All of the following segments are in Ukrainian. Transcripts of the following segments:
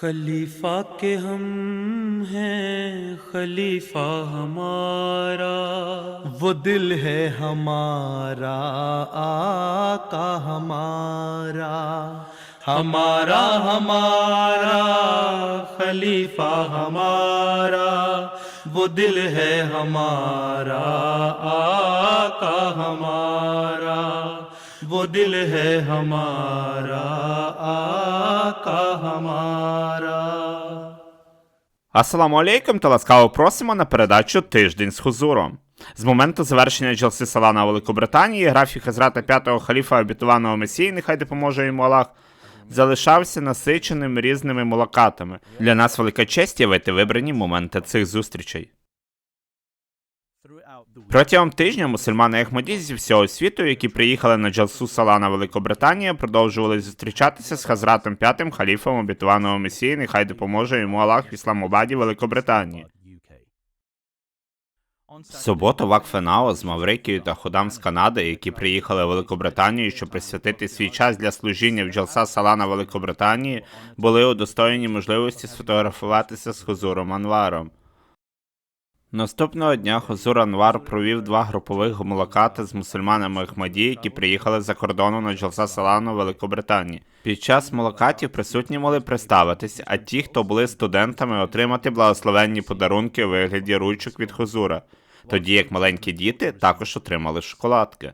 خلیفہ کے ہم ہیں، خلیفہ ہمارا۔ وہ دل ہے ہمارا، آقا ہمارا۔ ہمارا ہمارا، خلیفہ ہمارا۔ وہ دل ہے ہمارا، آقا ہمارا۔ वो दिल है हमारा आका हमारा Асаламу алейкум та ласкаво просимо на передачу Тиждень з Хузуром. З моменту завершення Джелси Салана Великобританії графік Хазрата п'ятого халіфа обітуваного Месії, нехай допоможе йому Аллах, залишався насиченим різними мулакатами. Для нас велика честь явити вибрані моменти цих зустрічей. Протягом тижня мусульмани Ахмаді зі всього світу, які приїхали на Джалсу Салана Великобританія, продовжували зустрічатися з Хазратом п'ятим халіфом обітуваного Месії, нехай допоможе йому Аллах в Ісламабаді Великобританії. Суботу Вакфенао з Маврикією та Ходам з Канади, які приїхали в Великобританію, щоб присвятити свій час для служіння в Джалса Салана Великобританії, були удостоєні можливості сфотографуватися з Хузуром Анваром. Наступного дня Хозур Анвар провів два групових мулакати з мусульманами Ахмаді, які приїхали за кордону на Джалса Салану Великобританії. Під час молокатів присутні могли представитись, а ті, хто були студентами, отримати благословенні подарунки у вигляді ручок від Хозура, тоді як маленькі діти також отримали шоколадки.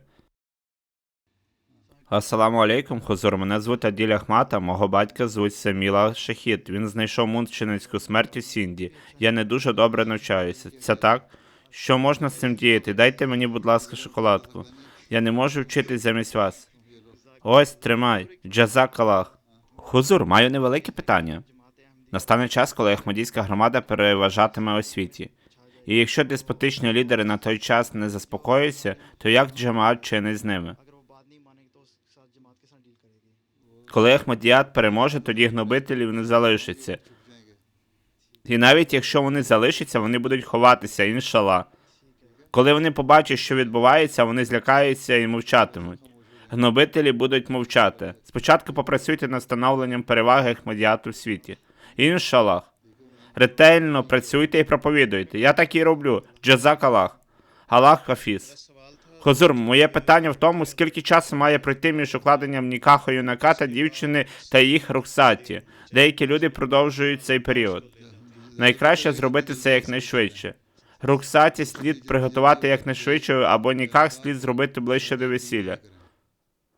Асаламу алейкум, Хузур. Мене звуть Аділь Ахмата, мого батька звуть Саміла Шахід. Він знайшов мученицьку смерть у Сінді. Я не дуже добре навчаюся. Це так? Що можна з цим діяти? Дайте мені, будь ласка, шоколадку. Я не можу вчитись замість вас. Ось, тримай. Джазак Аллах. Хузур, маю невелике питання. Настане час, коли Ахмадійська громада переважатиме у світі. І якщо деспотичні лідери на той час не заспокоюються, то як джамаат чинить з ними? Коли Ахмадіят переможе, тоді гнобителів не залишиться. І навіть якщо вони залишаться, вони будуть ховатися, іншала. Коли вони побачать, що відбувається, вони злякаються і мовчатимуть. Гнобителі будуть мовчати. Спочатку попрацюйте над встановленням переваги Ахмадіату в світі. Іншалах. Ретельно працюйте і проповідуйте. Я так і роблю. Джазак Аллах. Аллах Хафіз. Хозур, моє питання в тому, скільки часу має пройти між укладенням нікаху юнака та дівчини та їх руксаті. Деякі люди продовжують цей період. Найкраще зробити це якнайшвидше. Руксаті слід приготувати якнайшвидше, або ніках слід зробити ближче до весілля.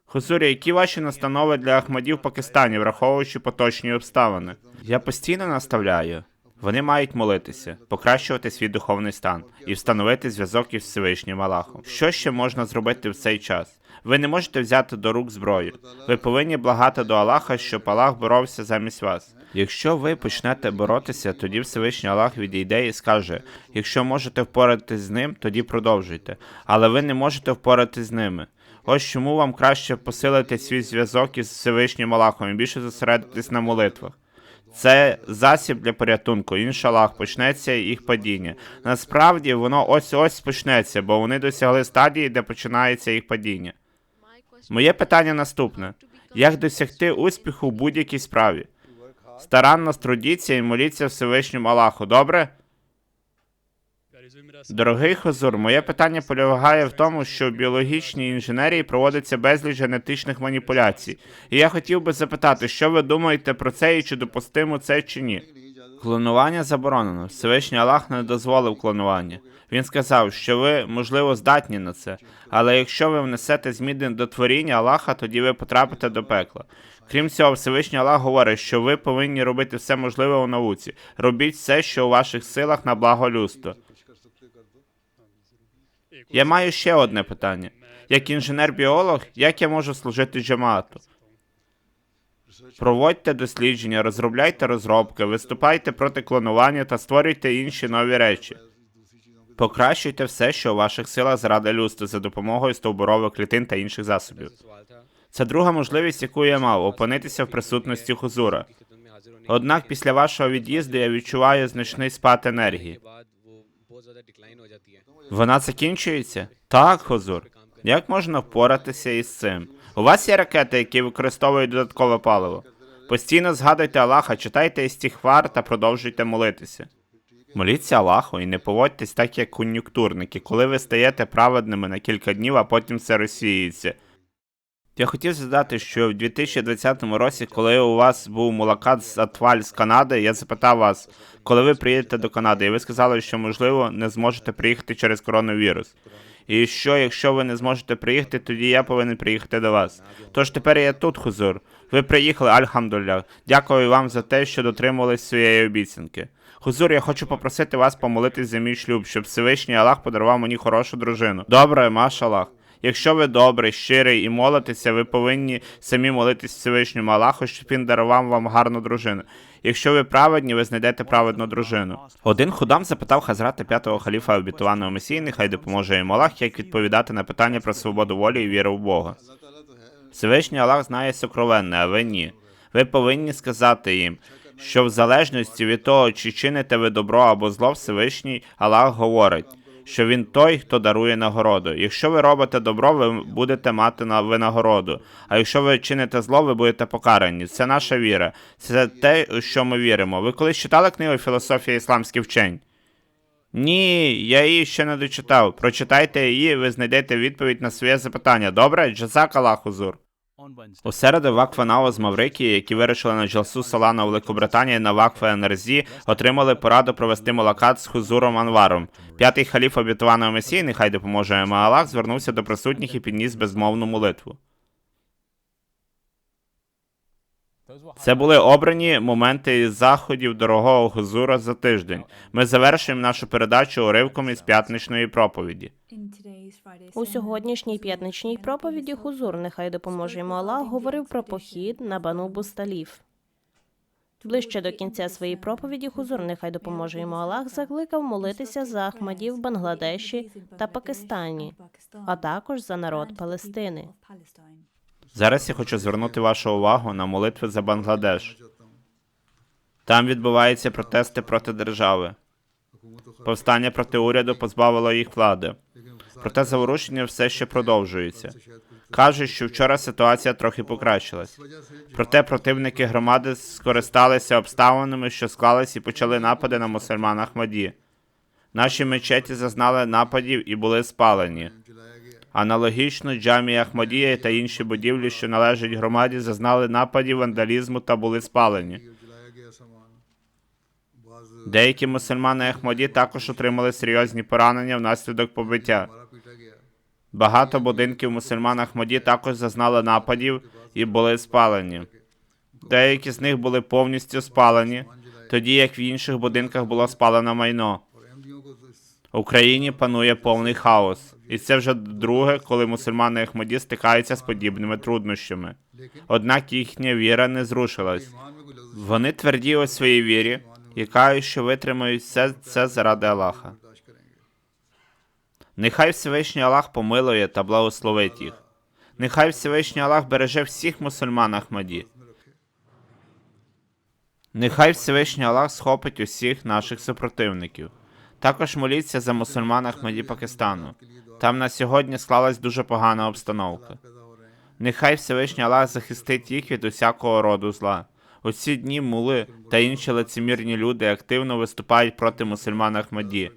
Хузурі, які ваші настанови для Ахмадів в Пакистані, враховуючи поточні обставини? Я постійно наставляю. Вони мають молитися, покращувати свій духовний стан і встановити зв'язок із Всевишнім Аллахом. Що ще можна зробити в цей час? Ви не можете взяти до рук зброю. Ви повинні благати до Аллаха, щоб Аллах боровся замість вас. Якщо ви почнете боротися, тоді Всевишній Аллах відійде і скаже: якщо можете впоратись з ним, тоді продовжуйте. Але ви не можете впоратись з ними. Ось чому вам краще посилити свій зв'язок із Всевишнім Аллахом і більше зосередитись на молитвах. Це засіб для порятунку. Іншалах, почнеться їх падіння. Насправді воно ось ось почнеться, бо вони досягли стадії, де починається їх падіння. Моє питання наступне: як досягти успіху в будь-якій справі? Старанно трудіться і моліться Всевишньому Аллаху, добре? Дорогий Хозур, моє питання полягає в тому, що в біологічній інженерії проводиться безліч генетичних маніпуляцій. І я хотів би запитати, що ви думаєте про це і чи допустимо це чи ні? Клонування заборонено. Всевишній Аллах не дозволив клонування. Він сказав, що ви, можливо, здатні на це, але якщо ви внесете зміни до творіння Аллаха, тоді ви потрапите до пекла. Крім цього, Всевишній Аллах говорить, що ви повинні робити все можливе у науці. Робіть все, що у ваших силах на благо людства. Я маю ще одне питання. Як інженер-біолог, як я можу служити джамаату? Проводьте дослідження, розробляйте розробки, виступайте проти клонування та створюйте інші нові речі. Покращуйте все, що у ваших силах заради людства за допомогою стовбурових клітин та інших засобів. Це друга можливість, яку я мав опинитися в присутності хузура. Однак після вашого від'їзду я відчуваю значний спад енергії. Вона закінчується? Так, Хозур. Як можна впоратися із цим? У вас є ракети, які використовують додаткове паливо? Постійно згадуйте Аллаха, читайте істіхвар та продовжуйте молитися. Моліться Аллаху і не поводьтесь так, як кон'юнктурники, коли ви стаєте праведними на кілька днів, а потім все розсіється. Я хотів задати, що в 2020 році, коли у вас був мулакат з Атваль з Канади, я запитав вас, коли ви приїдете до Канади, і ви сказали, що можливо не зможете приїхати через коронавірус. І що, якщо ви не зможете приїхати, тоді я повинен приїхати до вас. Тож тепер я тут, хузур. Ви приїхали, альхамдулях. Дякую вам за те, що дотримувались своєї обіцянки. Хузур, я хочу попросити вас помолитись за мій шлюб, щоб Всевишній Аллах подарував мені хорошу дружину. Добре, машалах. Якщо ви добрий, щирий і молитеся, ви повинні самі молитись Всевишньому Аллаху, щоб він дарував вам гарну дружину. Якщо ви праведні, ви знайдете праведну дружину. Один худам запитав Хазрата п'ятого халіфа обітуваного Месії, нехай допоможе йому Аллах, як відповідати на питання про свободу волі і віру в Бога. Всевишній Аллах знає сокровенне, а ви ні. Ви повинні сказати їм, що в залежності від того, чи чините ви добро або зло, Всевишній Аллах говорить, що він той, хто дарує нагороду. Якщо ви робите добро, ви будете мати на винагороду. А якщо ви чините зло, ви будете покарані. Це наша віра. Це те, у що ми віримо. Ви колись читали книгу Філософія ісламських вчень? Ні, я її ще не дочитав. Прочитайте її, ви знайдете відповідь на своє запитання. Добре? Джазак Аллах Хузур. У середу Вакфа Нао з Маврикії, які вирішили на Джалсу Салана у Великобританії на Вакфа НРЗ, отримали пораду провести молокат з Хузуром Анваром. П'ятий халіф обітуваного Месії, нехай допоможе Маалах, звернувся до присутніх і підніс безмовну молитву. Це були обрані моменти із заходів дорогого Хузура за тиждень. Ми завершуємо нашу передачу уривком із п'ятничної проповіді. У сьогоднішній п'ятничній проповіді Хузур, нехай допоможе йому Аллах, говорив про похід на Бану Бусталів. Ближче до кінця своєї проповіді Хузур, нехай допоможе йому Аллах, закликав молитися за Ахмадів в Бангладеші та Пакистані, а також за народ Палестини. Зараз я хочу звернути вашу увагу на молитви за Бангладеш. Там відбуваються протести проти держави. Повстання проти уряду позбавило їх влади. Проте заворушення все ще продовжується. Кажуть, що вчора ситуація трохи покращилась. Проте противники громади скористалися обставинами, що склались і почали напади на мусульман Ахмаді. Наші мечеті зазнали нападів і були спалені. Аналогічно Джамі Ахмадія та інші будівлі, що належать громаді, зазнали нападів, вандалізму та були спалені. Деякі мусульмани Ахмаді також отримали серйозні поранення внаслідок побиття. Багато будинків мусульман Ахмаді також зазнали нападів і були спалені. Деякі з них були повністю спалені, тоді як в інших будинках було спалено майно. В Україні панує повний хаос, і це вже друге, коли мусульмани Ахмаді стикаються з подібними труднощами. Однак їхня віра не зрушилась. Вони тверді у своїй вірі і кажуть, що витримають все це заради Аллаха. Нехай Всевишній Аллах помилує та благословить їх. Нехай Всевишній Аллах береже всіх мусульман Ахмаді. Нехай Всевишній Аллах схопить усіх наших супротивників. Також моліться за мусульман Ахмаді Пакистану. Там на сьогодні склалась дуже погана обстановка. Нехай Всевишній Аллах захистить їх від усякого роду зла. У ці дні мули та інші лицемірні люди активно виступають проти мусульман Ахмаді.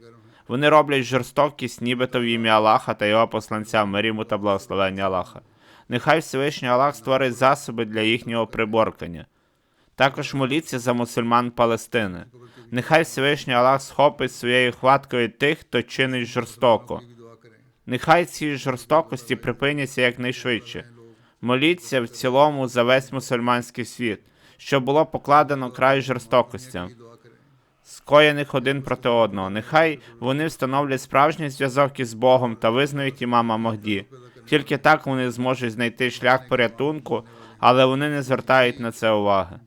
Вони роблять жорстокість нібито в ім'я Аллаха та його посланця, миріму та благословення Аллаха. Нехай Всевишній Аллах створить засоби для їхнього приборкання. Також моліться за мусульман Палестини. Нехай Всевишній Аллах схопить своєю хваткою тих, хто чинить жорстоко. Нехай ці жорстокості припиняться якнайшвидше. Моліться в цілому за весь мусульманський світ, щоб було покладено край жорстокостям, скоєних один проти одного. Нехай вони встановлять справжній зв'язок із Богом та визнають імама Махді. Тільки так вони зможуть знайти шлях порятунку, але вони не звертають на це уваги.